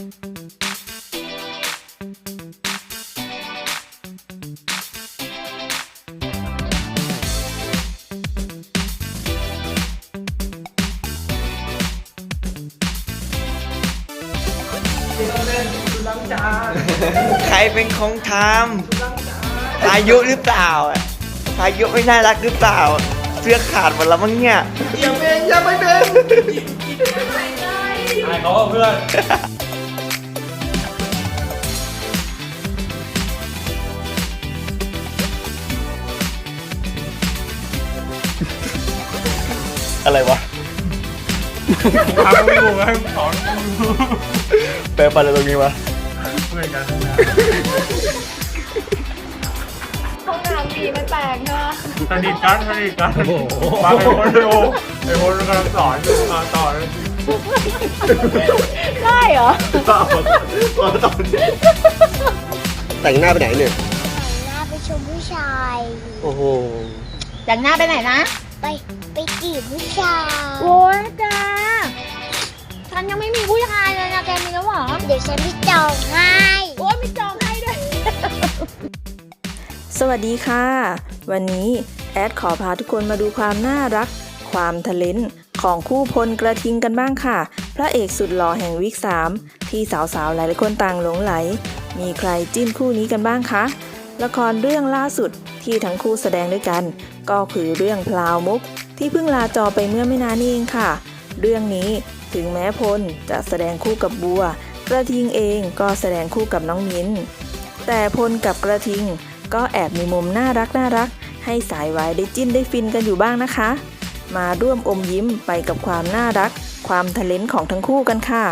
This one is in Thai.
ใครเป็นของทำพายุหรือเปล่าอะพายุไม่น่ารักหรือเปล่า เสื้อขาดหมดแล้วมั้งเนี่ยอย่าเป็นอย่าไม่เป็นไอ้เขาเพื่อน อะไรวะทำไม่ถูกให้สอนแปลปันอะไรตรงนี้วะเพื่อนกันห้องน้ำดีไม่แปลกเนอะสนิทกันสนิทกันบางคนดูไอ้คนกำลังสอนอยู่มาต่อเลยได้เหรอแต่งหน้าไปไหนเนี่ยหน้าไปชมผู้ชาย โอ้โห แต่งหน้าไปไหนนะ ไปไปจีบผู้ชายโอ้ยแกฉันยังไม่มีผู้ชายเลยนะแกมีแล้วเหรอ เดี๋ยวฉันไปจองให้โอ้ยมีจองให้ด้วย สวัสดีค่ะ วันนี้แอดขอพาทุกคนมาดูความน่ารัก ความทะเลนของคู่พลกระทิงกันบ้างค่ะ พระเอกสุดหล่อแห่งวิก3ที่สาวๆ หลายๆคนต่างหลงไหล มีใครจิ้นคู่นี้กันบ้างคะละครเรื่องล่าสุดที่ทั้งคู่แสดงด้วยกัน ก็คือเรื่องพลาวมุกที่เพิ่งลาจอไปเมื่อไม่นานนี้เองค่ะ เรื่องนี้ถึงแม้พลจะแสดงคู่กับบัว กระทิงเองก็แสดงคู่กับน้องมิ้น แต่พลกับกระทิงก็แอบมีมุมน่ารักน่ารัก ให้สายวายได้จิ้นได้ฟินกันอยู่บ้างนะคะ มาร่วมอมยิ้มไปกับความน่ารัก ความทะเลนของทั้งคู่กันค่ะ